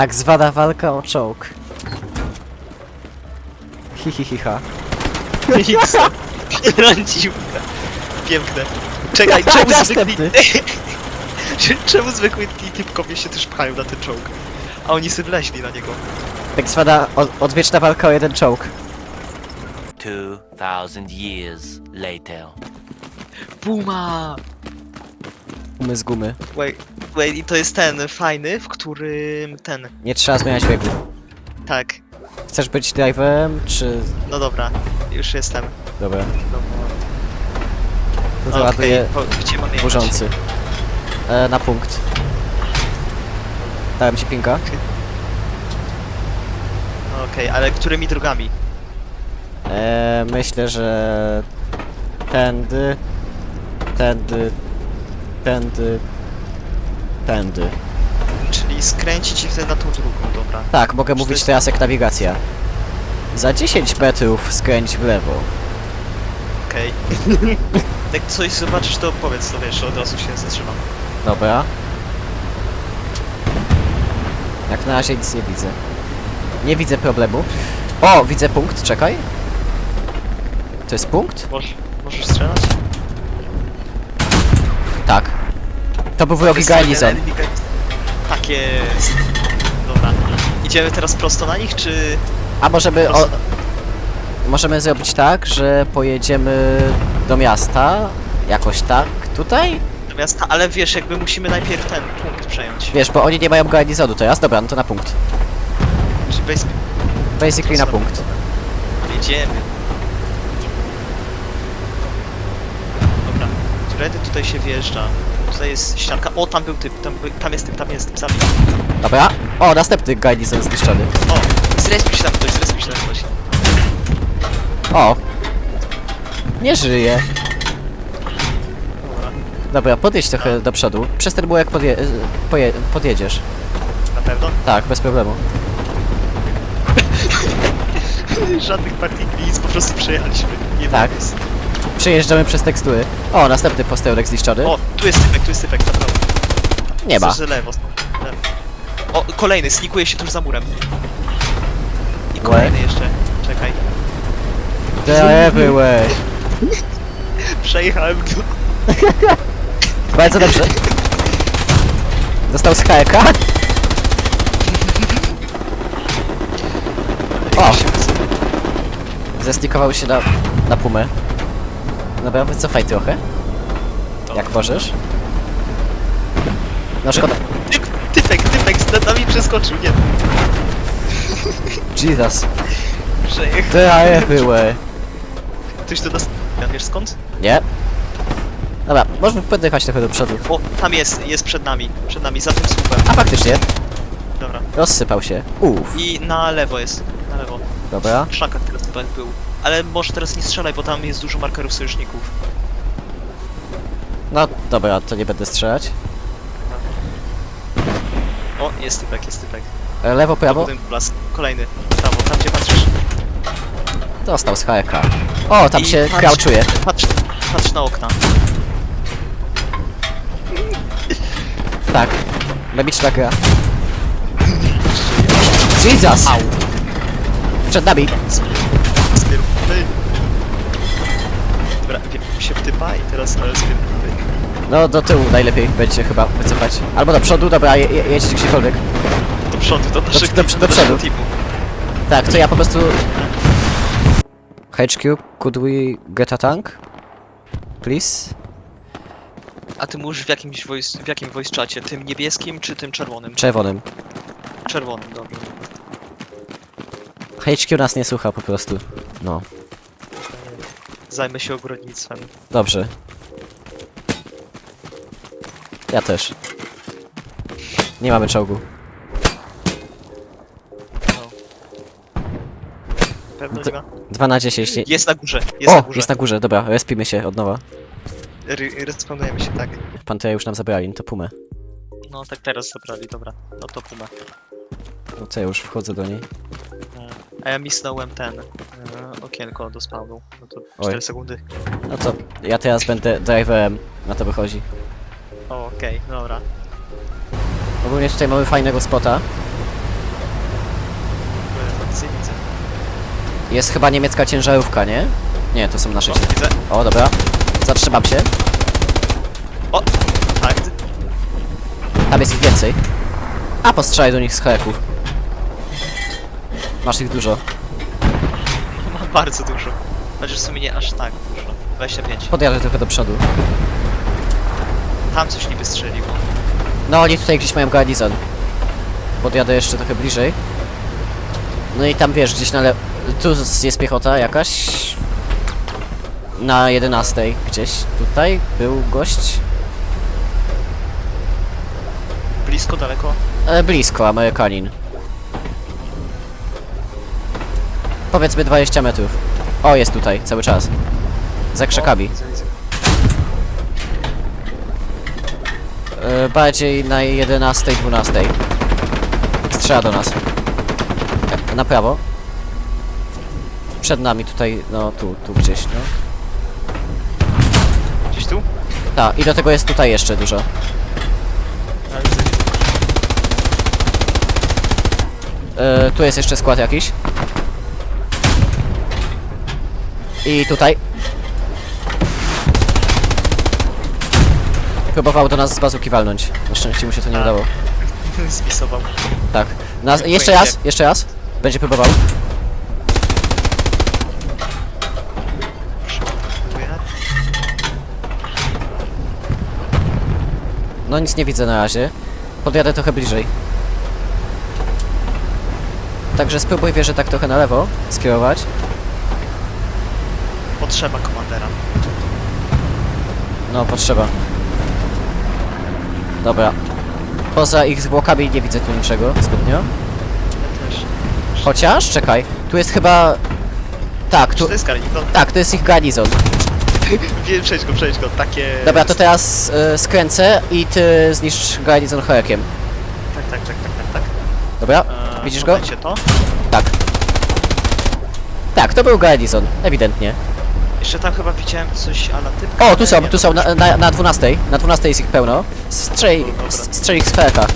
Tak zwana walka o czołg. Hihihiha. Rądziłka. Piękne. Czekaj, czemu następny. zwykli... czemu zwykli ti- typkowie się też pchają na ten czołg? A oni sobie wleźli na niego. Tak zwana o- odwieczna walka o jeden czołg. 2,000 years later. Puma! Gumy z gumy. Wait, wait, i to jest ten fajny, w którym ten... Nie trzeba zmieniać biegu. Tak, Chcesz być driverem, czy... no dobra, już jestem. Dobra, No, to po- gdzie mam jechać? burzący. E, na punkt. Dałem ci pinka. Okej, ale którymi drogami? E, myślę, że... Tędy... Tędy... Tędy... Tędy. Czyli skręcić i wtedy na tą drugą, dobra. Tak, mogę mówić jest- teraz jak nawigacja. Za 10 metrów skręć w lewo. Okej. Jak coś zobaczysz, to powiedz, to wiesz, od razu się zatrzymam. Dobra. Jak na razie nic nie widzę. Nie widzę problemu. O, widzę punkt, czekaj. To jest punkt? Możesz, możesz strzelać? Tak. To był wrogi garnizon. Tak jest. Dobra. Idziemy teraz prosto na nich, czy A możemy, o, prosto możemy zrobić tak, że pojedziemy do miasta, jakoś tak, tutaj? do miasta? Ale wiesz, jakby musimy najpierw ten punkt przejąć. Wiesz, bo oni nie mają garnizonu teraz, dobra, no to na punkt. Czy base... Basically na punkt. Jedziemy. Dobra. Któredy tutaj się wjeżdża? Tutaj jest ścianka. O, tam był typ, tam, tam jest typ, tam jest typ, zabij. Dobra. O, następny garnizon zniszczony. O, zrespił się tam ktoś, zrespił się tam ktoś. O! Nie żyje. Dobra, Dobra, podjedź trochę do przodu. Przez ten bułek podje poje podjedziesz. na pewno? Tak, bez problemu. Żadnych partikli, nic, po prostu przejechaliśmy. Nie Tak. nic. Przejeżdżamy przez tekstury. O, następny posterunek zniszczony. O, tu jest typek, tu jest typek, naprawdę. nie ma. Z lewo, lewo. O, kolejny, snikuje się tuż za murem. I kolejny jeszcze. Czekaj. There byłeś. Przejechałem go. Bardzo dobrze. Dostał z HK. O! Zestikował się na, na pumę. Dobra, wycofaj trochę, jak możesz. No szkoda. Typ, typek, typek, z nami przeskoczył, nie. Jesus. Przejechał. There byłeś. Ktoś to nas... Ja wiesz skąd? Nie? Dobra, możemy podjechać trochę do przodu. O, tam jest, jest przed nami. Przed nami, za tym słupem. A faktycznie, Dobra. rozsypał się. Uff, I na lewo jest. Na lewo. dobra. Krzakach teraz typek był. Ale może teraz nie strzelaj, bo tam jest dużo markerów sojuszników. No dobra, to nie będę strzelać. O, jest typek, jest typek. E, Lewo, prawo. Las. Kolejny. Prawo, tam gdzie patrzysz. Dostał z HK. O, tam I się patrz-. Patrz, patrz na okna. Tak. Memiczna gra. Jesus! Przed nami. Spierdolony. Dobra, wiepił się w typa i teraz ale spierdolony. No do tyłu najlepiej będzie chyba wycofać. Albo do przodu, dobra, je, je, jedź gdziekolwiek. Do przodu, do naszego do- do przodu. teamu. Tak, to ja po prostu... HQ, could we get a tank? Please? A ty mówisz w jakimś voice, w jakim voice czacie? Tym niebieskim czy tym czerwonym? Czerwonym. Czerwonym, dobrze. HQ nas nie słucha po prostu. No, Zajmę się ogrodnictwem. dobrze. Ja też. Nie mamy czołgu. No. Pewno nie ma? 2 na 10. Nie... Jest na górze, jest na O, górze. jest na górze, dobra, respimy się od nowa. Respawnujemy się, tak. Panteja już nam zabrali, no to pumę. No tak teraz zabrali, dobra. No to puma. No to ja już wchodzę do niej. A ja misnąłem ten e, okienko do spawnu. No to 4 Oj. sekundy. No to ja teraz będę driverem, na to wychodzi. O, okej, dobra. Ogólnie tutaj mamy fajnego spota. Kurde, widzę. Jest chyba niemiecka ciężarówka, nie? Nie, to są nasze. O, cię- widzę. O, dobra. Zatrzymam się. O! Tak, Tam jest ich więcej. A, postrzelaj do nich z heków. Masz ich dużo. mam bardzo dużo. Chociaż w sumie nie aż tak dużo. 25. Podjadę trochę do przodu. Tam coś niby strzeliło. No, oni tutaj gdzieś mają garnizon. Podjadę jeszcze trochę bliżej. No i tam wiesz, gdzieś na le... Tu jest piechota jakaś. Na 11 gdzieś tutaj był gość. Blisko, daleko? E, blisko, Amerykanin. Powiedzmy 20 metrów. O, jest tutaj, cały czas. Za krzakami. E, bardziej na 11, 12. Strzela do nas. E, Na prawo. Przed nami tutaj, no tu, tu gdzieś, no. Gdzieś tu? Tak, i do tego jest tutaj jeszcze dużo. E, tu jest jeszcze skład jakiś. I tutaj. Próbował do nas z bazuki walnąć. Na szczęście mu się to nie A. udało. Spisował. Tak. Nie jeszcze raz, jeszcze raz. Będzie próbował. No nic nie widzę na razie. Podjadę trochę bliżej. Także spróbuj wieżę tak trochę na lewo skierować. Potrzeba komandera. No, potrzeba. Dobra. Poza ich zwłokami nie widzę tu niczego zbytnio. Ja też. Chociaż, czekaj, tu jest chyba... Tak, Czy tu... to jest garnizon? Tak, to jest ich garnizon. Wiem, przejdź go, przejdź go. Takie... Dobra, to teraz e, skręcę i ty zniszcz garnizon herekiem. Tak, tak, tak, tak, tak, tak. Dobra, Eee, widzisz go? podajcie to. Tak. Tak, to był garnizon, ewidentnie. Jeszcze tam chyba widziałem coś ala typka. O, tu ale są, tu są, na, na, na 12. Na 12 jest ich pełno. Strzel, strzel ich z hereka.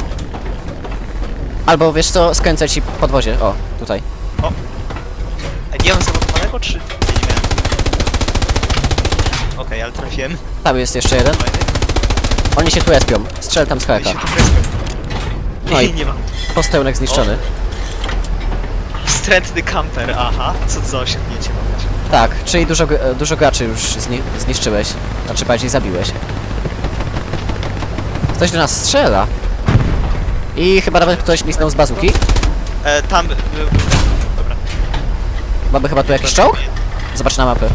Albo wiesz co, skręcę ci podwozie. O, tutaj. Ej, nie mam zamontowanego, czy... Nie, nie miałem. Okej, ale trafiłem. Tam jest jeszcze jeden. Oni się tu respią. Strzel tam z się tu kreska. No i- Nie, mam. Postełnek zniszczony. Wstrętny kamper, aha. Co za osiągnięcie mam. Tak, czyli dużo, dużo graczy już zni zniszczyłeś. Znaczy bardziej zabiłeś. Ktoś do nas strzela. I chyba nawet ktoś misnął z bazuki. E, tam... by- by- Dobra. Mamy chyba tu jakiś czołg? Zobacz na mapę.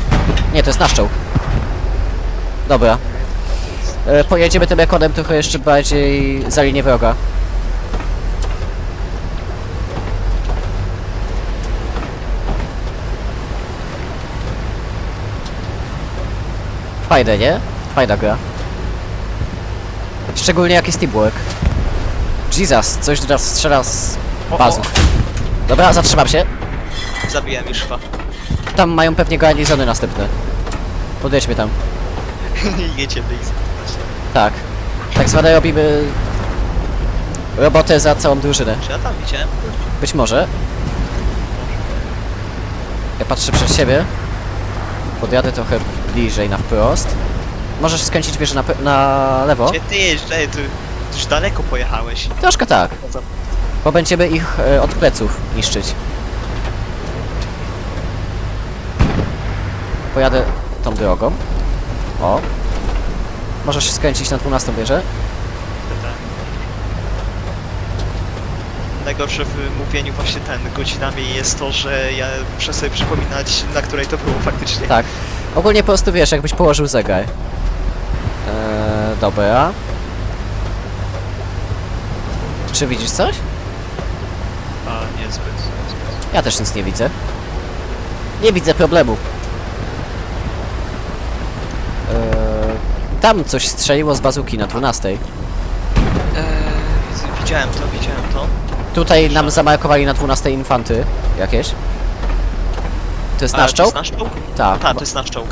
Nie, to jest nasz czołg. Dobra. E, pojedziemy tym ekodem trochę jeszcze bardziej za linię wroga. Fajne, nie? Fajna gra. Szczególnie jak jest teamwork. Jesus, coś do nas strzela z O, bazów. Dobra, zatrzymam się. Zabiłem już chyba. Tam mają pewnie garnizony następne. Podejdźmy tam. Blaze. Właśnie. Tak. Tak zwane robimy robotę za całą drużynę. Czy ja tam widziałem? Być może. Ja patrzę przed siebie. Podjadę trochę bliżej na wprost. Możesz skręcić wieżę na, pe- na lewo? Gdzie ty jeźdź? Ej, ty już daleko pojechałeś. Troszkę tak. Bo będziemy ich e, od pleców niszczyć. Pojadę tą drogą. O. Możesz skręcić na 12 wieżę. Najgorsze w mówieniu właśnie ten godzinami jest to, że ja muszę sobie przypominać, na której to było faktycznie. Tak. Ogólnie po prostu wiesz, jakbyś położył zegar. Eee, dobra. Czy widzisz coś? A, niezbyt. niezbyt. Ja też nic nie widzę. Nie widzę problemu. Eee, tam coś strzeliło z bazuki na 12. Eee, widziałem to, widziałem to. Tutaj nam zamarkowali na 12 infanty jakieś. To jest nasz to jest czołg? nasz czołg? Tak. Tak, to jest nasz czołg.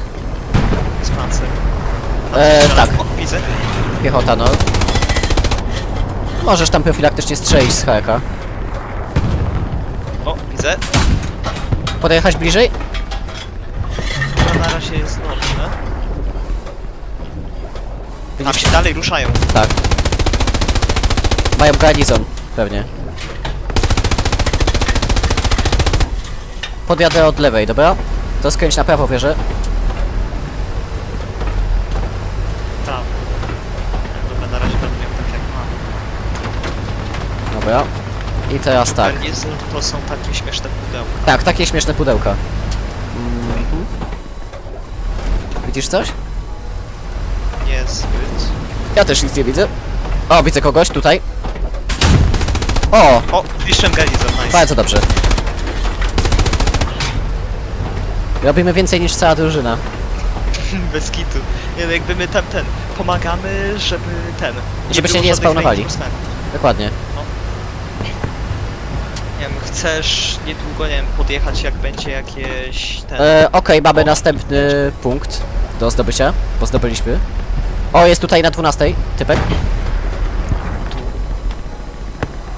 Z pancer. Eee, tak. Widzę. Piechota, no. Możesz tam profilaktycznie strzelić z heka. O, widzę. Podjechać bliżej? No na razie jest dobrze. Tam Widzisz? się dalej ruszają. Tak. Mają garnizon, pewnie. Podjadę od lewej, dobra? To skręć na prawo wieżę. Tam. Dobra, na razie będę miał tak jak mam. Dobra. I teraz tak. To są takie śmieszne pudełka. Tak, takie śmieszne pudełka. Mhm. Widzisz coś? Niezbyt. Ja też nic nie widzę. O, widzę kogoś tutaj. O, O, zniszczyłem garnizon, nice. bardzo dobrze. Robimy więcej niż cała drużyna. Bez kitu. Nie, no jakby my tam ten, pomagamy, żeby ten... Żeby się było nie żadnych spawnowali. Dokładnie. Nie wiem, chcesz niedługo, nie wiem, podjechać jak będzie jakieś ten... E, Okej, mamy następny punkt do zdobycia, bo zdobyliśmy. O, jest tutaj na 12, typek.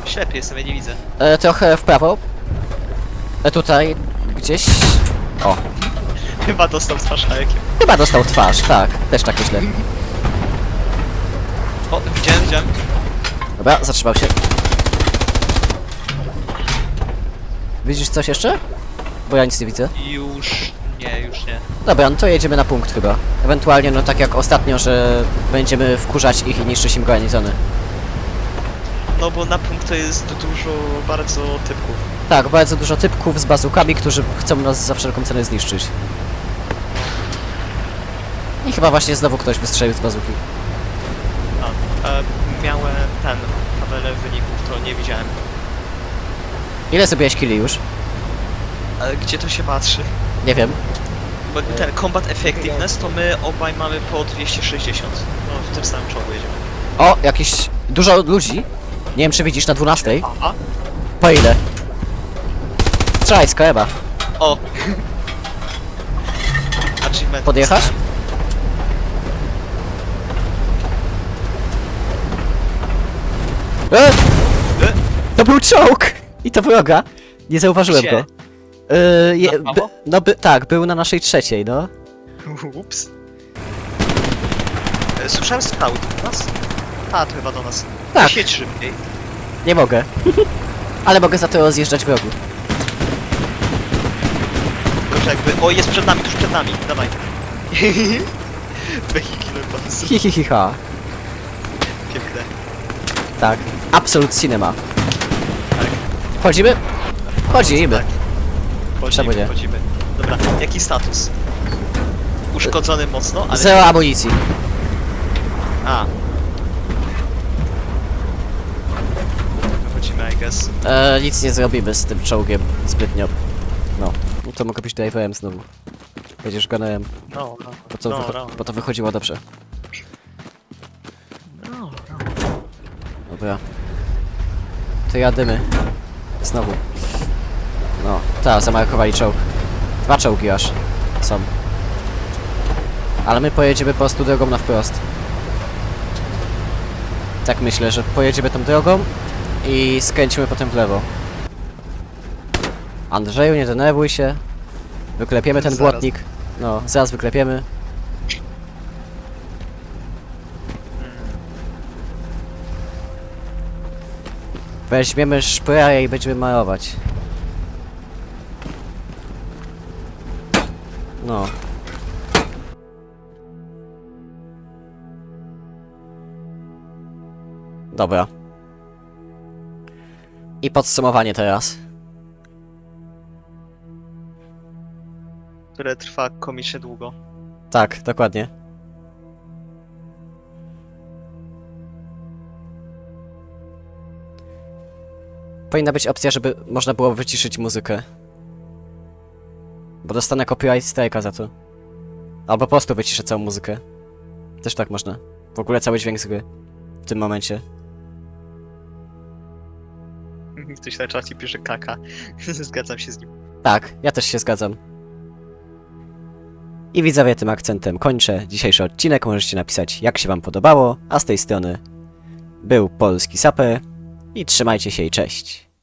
Ślepy jestem, ja nie widzę. E, trochę w prawo. E, tutaj gdzieś. O, Chyba dostał z faszajkiem. chyba dostał twarz, tak, też tak myślę. O, widziałem, widziałem. Dobra, zatrzymał się. Widzisz coś jeszcze? Bo ja nic nie widzę. Już... nie, już nie. Dobra, no to jedziemy na punkt chyba. Ewentualnie, no tak jak ostatnio, że będziemy wkurzać ich i niszczyć im garnizony. No bo na punkt to jest dużo bardzo typków. Tak, bardzo dużo typków z bazukami, którzy chcą nas za wszelką cenę zniszczyć. I chyba właśnie znowu ktoś wystrzelił z bazuki. A, e, miałem ten, tabelę wyników, to nie widziałem. Ile zrobiłeś killi już? Ale gdzie to się patrzy? Nie wiem. Bo ten Combat Effectiveness to my obaj mamy po 260. No w tym samym czołgu jedziemy. O, jakieś... Dużo ludzi. Nie wiem, czy widzisz na 12. A? Po ile? Strzelaj z koeba. O! Achievement. Podjechać? E! E? To był czołg! I to wroga. Nie zauważyłem Gdzie? go. E, je, Na by, no by, tak, był na naszej trzeciej, no. Ups. E, Słyszałem strzał do nas? A, to chyba do nas. Tak. Siedź szybciej. Nie mogę. Ale mogę za to rozjeżdżać wrogów. Że jakby... O, jest przed nami, tuż przed nami. Dawaj. Wehikule basu. Hi hi hi ha. Piękne. Tak. Absolute cinema. Tak. Wchodzimy? Wchodzimy. Tak. Nie? Wchodzimy, wchodzimy. Dobra, jaki status? Uszkodzony mocno, ale... Zero amunicji. A. Wychodzimy, I guess. E, nic nie zrobimy z tym czołgiem zbytnio. No. No to mogę być driverem znowu. Będziesz gunnerem, No, no, bo to, no, wycho- no, bo to wychodziło dobrze. no, no. Dobra. To jadymy. Znowu. No, ta, zamarkowali czołg. Dwa czołgi aż są. Ale my pojedziemy po prostu drogą na wprost. Tak myślę, że pojedziemy tą drogą i skręcimy potem w lewo. Andrzeju, nie denerwuj się. Wyklepiemy ten Zaraz. błotnik. No, zaraz wyklepiemy. Weźmiemy szpraję i będziemy malować. No. Dobra. I podsumowanie teraz. Które trwa komicznie długo. Tak, dokładnie. Powinna być opcja, żeby można było wyciszyć muzykę. Bo dostanę copyright strike'a za to. Albo po prostu wyciszę całą muzykę. Też tak można. W ogóle cały dźwięk z gry. W tym momencie. Ktoś na czacie pisze kaka. Zgadzam się z nim. Tak, ja też się zgadzam. I widzowie tym akcentem kończę dzisiejszy odcinek. Możecie napisać jak się wam podobało, a z tej strony był Polski Saper i trzymajcie się i cześć.